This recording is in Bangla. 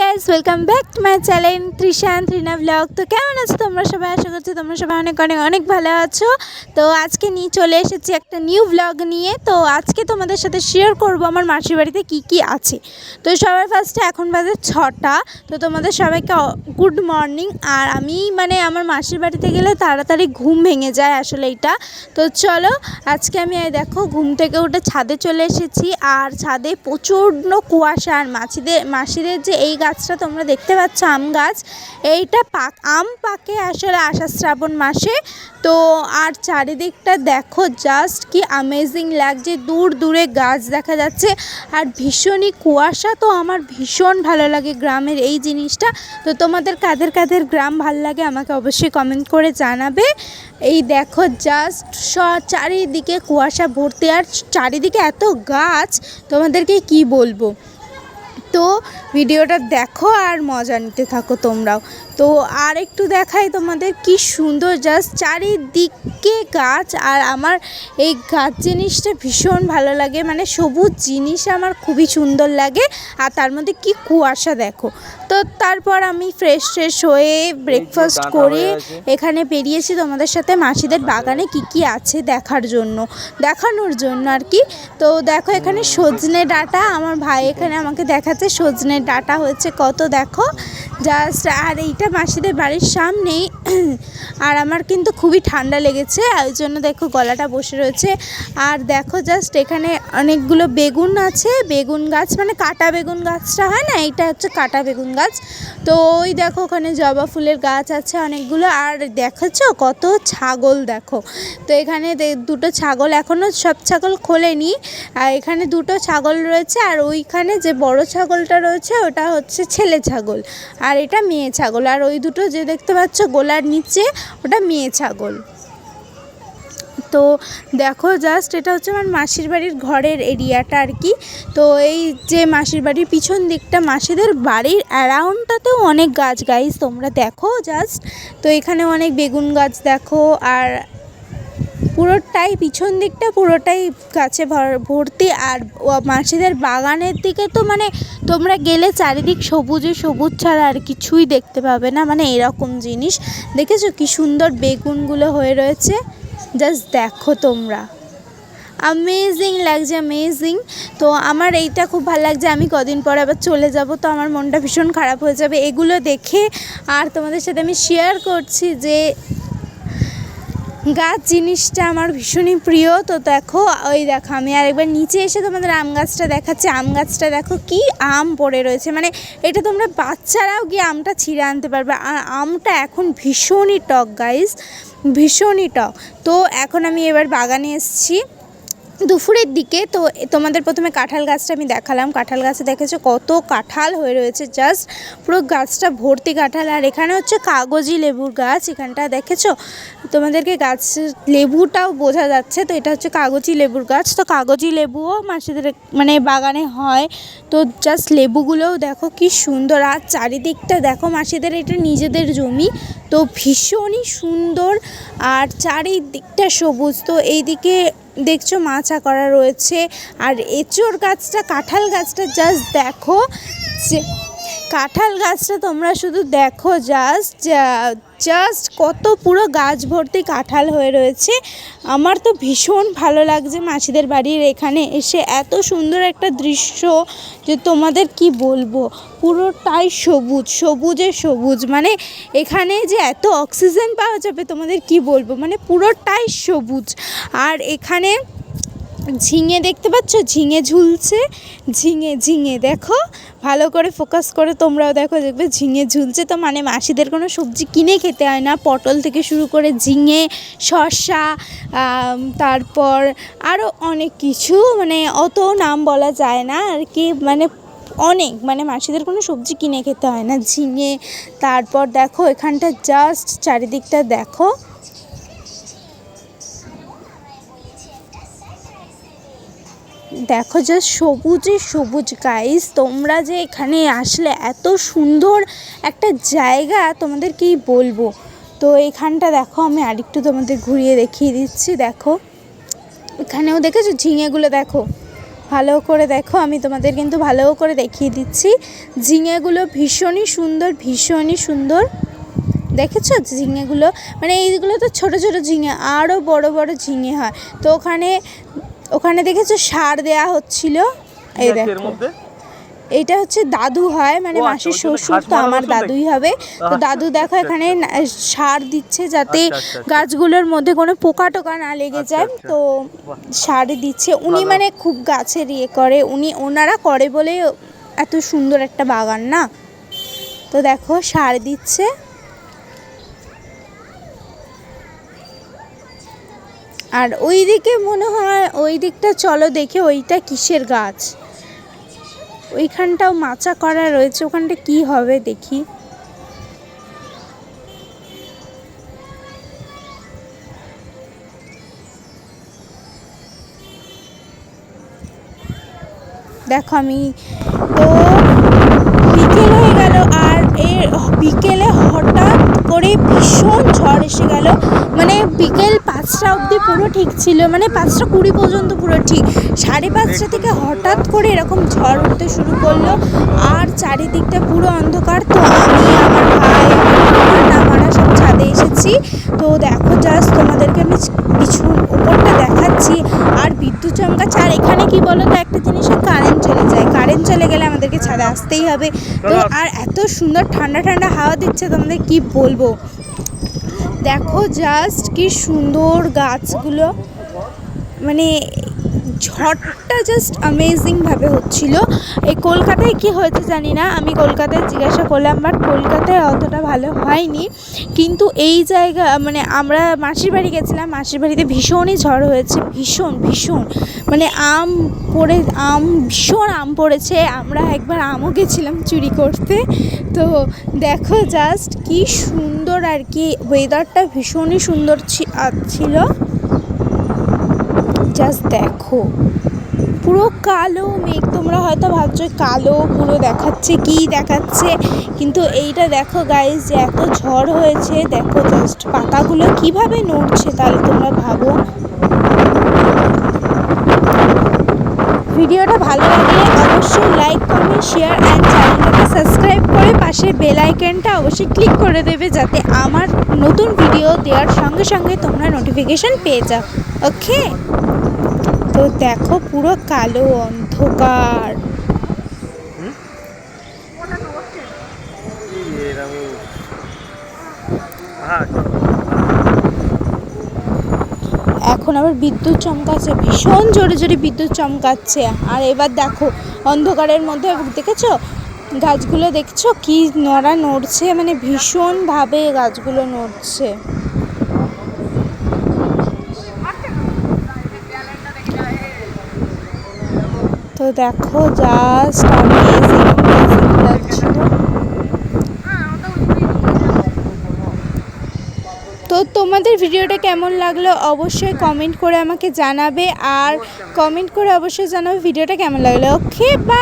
Guys welcome back to my channel Trishan Trina vlog তো কেমন আছো তোমরা সবাই? আশা করছি তোমরা সবাই অনেক অনেক অনেক ভালো আছো। তো আজকে নিয়ে চলে এসেছি একটা নিউ ব্লগ নিয়ে। তো আজকে তোমাদের সাথে শেয়ার করব আমার মাসির বাড়িতে কি কি আছে। তো সবার ফার্স্টে এখন বাজে ছটা। তো তোমাদের সবাইকে গুড মর্নিং আর আমি মানে আমার মাসির বাড়িতে গেলে তাড়াতাড়ি ঘুম ভেঙে যায় আসলে এটা। তো চলো, আজকে আমি এই দেখো, ঘুম থেকে উঠে ছাদে চলে এসেছি। আর ছাদে প্রচণ্ড কুয়াশা। আর মাছিদের মাসিদের যে এই গাছটা তোমরা দেখতে পাচ্ছ, আম গাছ। এইটা পাক, আম পাকে আসলে আষাঢ় শ্রাবণ মাসে। তো আর চারিদিকটা দেখো জাস্ট কি অ্যামেজিং লাগছে, দূর দূরে গাছ দেখা যাচ্ছে। আর ভীষণই কুয়াশা, তো আমার ভীষণ ভালো লাগে গ্রামের এই জিনিসটা। তো তোমাদের কাদের কাদের গ্রাম ভালো লাগে আমাকে অবশ্যই কমেন্ট করে জানাবে। এই দেখো জাস্ট স, চারিদিকে কুয়াশা ভর্তি, আর চারিদিকে এত গাছ, তোমাদেরকে কি বলব? তো ভিডিওটা দেখো আর মজা নিতে থাকো তোমরাও। তো আর একটু দেখাই তোমাদের কি সুন্দর জাস্ট চারিদিকে গাছ আর আমার এই গাছ জিনিসটা ভীষণ ভালো লাগে মানে সবুজ জিনিস আমার খুবই সুন্দর লাগে আর তার মধ্যে কি কুয়াশা দেখো। তো তারপর আমি ফ্রেশ ফ্রেশ হয়ে ব্রেকফাস্ট করে এখানে বেরিয়েছি তোমাদের সাথে মাসিদের বাগানে কি কি আছে দেখার জন্য দেখানোর জন্য আর কি। তো দেখো এখানে সজনে ডাটা আমার ভাই এখানে আমাকে দেখাচ্ছে সজনে ডাটা হয়েছে কত দেখো। জাস্ট আর এইটা মাসিদের বাড়ির সামনেই আর আমার কিন্তু খুবই ঠান্ডা লেগেছে ওই জন্য দেখো গলাটা বসে রয়েছে। আর দেখো জাস্ট এখানে অনেকগুলো বেগুন আছে, বেগুন গাছ মানে কাটা বেগুন গাছটা হয় না? এইটা হচ্ছে কাটা বেগুন গাছ। তো ওই দেখো ওখানে জবা ফুলের গাছ আছে অনেকগুলো, আর দেখেছ কত ছাগল দেখো। তো এখানে দুটো ছাগল এখনও সব ছাগল খোলেনি, আর এখানে দুটো ছাগল রয়েছে, আর ওইখানে যে বড় ছাগলটা রয়েছে ওটা হচ্ছে ছেলে ছাগল, আর এটা মেয়ে ছাগল। আর ওই দুটো যে দেখতে পাচ্ছ গোলার নিচে ওটা মেয়ে ছাগল। তো দেখো জাস্ট এটা হচ্ছে আমার মাসির বাড়ির ঘরের এরিয়াটা আর কি। তো এই যে মাসির বাড়ির পিছন দিকটা মাসিদের বাড়ির অ্যারাউন্ডটাতেও অনেক গাছ গাইস তোমরা দেখো জাস্ট তো এখানে অনেক বেগুন গাছ দেখো, আর পুরোটাই পিছন দিকটা পুরোটাই গাছে ভর- ভর্তি আর মাসিদের বাগানের দিকে তো মানে তোমরা গেলে চারিদিক সবুজে সবুজ ছাড়া আর কিছুই দেখতে পাবে না। মানে এরকম জিনিস। দেখেছ কি সুন্দর বেগুনগুলো হয়ে রয়েছে? জাস্ট দেখো তোমরা। অ্যামেজিং লাগছে অ্যামেজিং তো আমার এইটা খুব ভালো লাগছে, আমি কদিন পর আবার চলে যাব। তো আমার মনটা ভীষণ খারাপ হয়ে যাবে। এগুলো দেখে আর তোমাদের সাথে আমি শেয়ার করছি যে গাছ জিনিসটা আমার ভীষণই প্রিয়। তো দেখো, ওই দেখো, আমি আরেকবার নিচে এসে তোমাদের আম গাছটা দেখাচ্ছি। আম গাছটা দেখো, কি আম পড়ে রয়েছে। মানে এটা তোমরা বাচ্চারাও গিয়ে আমটা ছিঁড়ে আনতে পারবে। আর আমটা এখন ভীষণই টক গাইস ভীষণই টক। তো এখন আমি এবার বাগানে এসেছি। দুপুরের দিকে তো তোমাদের প্রথমে কাঁঠাল গাছটা আমি দেখালাম। কাঁঠাল গাছে দেখেছ? কত কাঁঠাল হয়ে রয়েছে। জাস্ট পুরো গাছটা ভর্তি কাঁঠাল। আর এখানে হচ্ছে কাগজি লেবুর গাছ, এখানটা দেখেছ? তোমাদেরকে গাছ লেবুটাও বোঝা যাচ্ছে। তো এটা হচ্ছে কাগজি লেবুর গাছ। তো কাগজি লেবুও মাসিদের মানে বাগানে হয়। তো জাস্ট লেবুগুলোও দেখো কি সুন্দর। আর চারিদিকটা দেখো মাসিদের, এটা নিজেদের জমি। তো ভীষণই সুন্দর। আর চারিদিকটা সবুজ। তো এইদিকে দেখছ মাছা করা রয়েছে আর এঁচোড় গাছটা, কাঁঠাল গাছটা জাস্ট দেখো যে, কাঁঠাল গাছটা তোমরা শুধু দেখো জাস্ট জাস্ট কত পুরো গাছ ভর্তি কাঁঠাল হয়ে রয়েছে। আমার তো ভীষণ ভালো লাগছে মাসিদের বাড়ির এখানে এসে। এত সুন্দর একটা দৃশ্য যে তোমাদের কি বলব? পুরোটাই সবুজ, সবুজে সবুজ। মানে এখানে যে এত অক্সিজেন পাওয়া যাবে তোমাদের কি বলব? মানে পুরোটাই সবুজ। আর এখানে ঝিঙে দেখতে পাচ্ছ? ঝিঙে ঝুলছে। ঝিঙে ঝিঙে দেখো। ভালো করে ফোকাস করে তোমরাও দেখো দেখবে ঝিঙে ঝুলছে তো মানে মাসিদের কোনো সবজি কিনে খেতে হয় না। পটল থেকে শুরু করে ঝিঙে, শসা তারপর আরও অনেক কিছু। মানে অত নাম বলা যায় না আর কি। মানে অনেক। মানে মাসিদের কোনো সবজি কিনে খেতে হয় না। ঝিঙে, তারপর দেখো এখানটা জাস্ট চারিদিকটা দেখো। দেখো জাস্ট সবুজে সবুজ গাইস তোমরা যে এখানে আসলে এত সুন্দর একটা জায়গা তোমাদের কি বলব। তো এখানটা দেখো, আমি আরেকটু তোমাদের ঘুরিয়ে দেখিয়ে দিচ্ছি, দেখো। এখানেও দেখেছ, ঝিঙেগুলো দেখো। ভালো করে দেখো, আমি তোমাদের কিন্তু ভালো করে দেখিয়ে দিচ্ছি। ঝিঙেগুলো ভীষণই সুন্দর ভীষণই সুন্দর। দেখেছ? ঝিঙেগুলো মানে এইগুলো তো ছোট ছোট ঝিঙে আরও বড় বড় ঝিঙে হয়। তো ওখানে ওখানে দেখেছ সার দেয়া হচ্ছিল? এই দেখো। এইটা হচ্ছে দাদু হয় মানে আচ্ছা, মাসির শ্বশুর তো আমার দাদুই হবে। তো আচ্ছা, দাদু দেখো আচ্ছা, এখানে সার দিচ্ছে যাতে। গাছগুলোর মধ্যে কোনো পোকা টোকা না লেগে যায়। তো সার দিচ্ছে। উনি মানে খুব গাছের ইয়ে করে। উনি ওনারা করে বলে এত সুন্দর একটা বাগান না? তো দেখো সার দিচ্ছে। আর ওই দিকে মনে হয় ওই দিকটা চলো দেখে ওইটা কিসের গাছ? ওইখানটাও মাচা করা রয়েছে, ওখানটা কি হবে দেখি। দেখো আমি তো বিকেল হয়ে গেল আর এর বিকেলে হঠাৎ করে ভীষণ ঝড় এসে গেল। মানে বিকেল পাঁচটা অবধি পুরো ঠিক ছিল মানে পাঁচটা কুড়ি পর্যন্ত পুরো ঠিক। সাড়ে পাঁচটা থেকে হঠাৎ করে এরকম ঝড় উঠতে শুরু করল, আর চারিদিকটা পুরো অন্ধকার। তো আমি, আমার ভাই আমরা সব ছাদে এসেছি। তো দেখো জাস্ট তোমাদেরকে আমি কিছু উপরটা দেখাচ্ছি। আর বিদ্যুৎ চমকাচ্ছে। আর এখানে কি বলো তো একটা জিনিস কারেন্ট চলে যায়। কারেন্ট চলে গেলে আমাদেরকে ছাদে আসতেই হবে। তো আর এত সুন্দর ঠান্ডা ঠান্ডা হাওয়া দিচ্ছে তোমাদের কি বলব? দেখো জাস্ট কি সুন্দর গাছগুলো। মানে ঝড়টা জাস্ট অ্যামেজিংভাবে হচ্ছিল। এই কলকাতায় কি হয়েছে জানি না, আমি কলকাতায় জিজ্ঞাসা করলাম বাট কলকাতায় অতটা ভালো হয়নি। কিন্তু এই জায়গা মানে আমরা মাসির বাড়ি গেছিলাম, মাসির বাড়িতে ভীষণই ঝড় হয়েছে, ভীষণ ভীষণ। মানে আম পড়ে, আম, ভীষণ আম পড়েছে। আমরা একবার আমও গেছিলাম চুরি করতে। তো দেখো জাস্ট কি সুন্দর আর কি ওয়েদারটা ভীষণই সুন্দর ছিল। জাস্ট দেখো। পুরো কালো মেঘ, তোমরা হয়তো ভাবছ কালো পুরো দেখাচ্ছে, কি দেখাচ্ছে? কিন্তু এইটা দেখো গাইজ যে এত ঝড় হয়েছে, দেখো জাস্ট পাতাগুলো কীভাবে নড়ছে তাহলে তোমরা ভাবো। ভিডিওটা ভালো লাগলে অবশ্যই লাইক কমেন্ট শেয়ার অ্যান্ড চ্যানেলটাকে সাবস্ক্রাইব করে পাশে বেল আইকনটা অবশ্যই ক্লিক করে দেবে যাতে আমার নতুন ভিডিও দেওয়ার সঙ্গে সঙ্গে তোমরা নোটিফিকেশান পেয়ে যাও। ওকে তো দেখো পুরো কালো অন্ধকার। এখন আবার বিদ্যুৎ চমকাচ্ছে, ভীষণ জোরে জোরে বিদ্যুৎ চমকাচ্ছে। আর এবার দেখো, অন্ধকারের মধ্যে, দেখেছ? গাছগুলো দেখছ? কি নড়া নড়ছে মানে ভীষণভাবে গাছগুলো নড়ছে। দেখো জাস্ট অ্যামেজিং তো তোমাদের ভিডিওটা কেমন লাগল অবশ্যই কমেন্ট করে আমাকে জানাবে, আর কমেন্ট করে অবশ্যই জানাবে ভিডিওটা কেমন লাগল। ওকে বা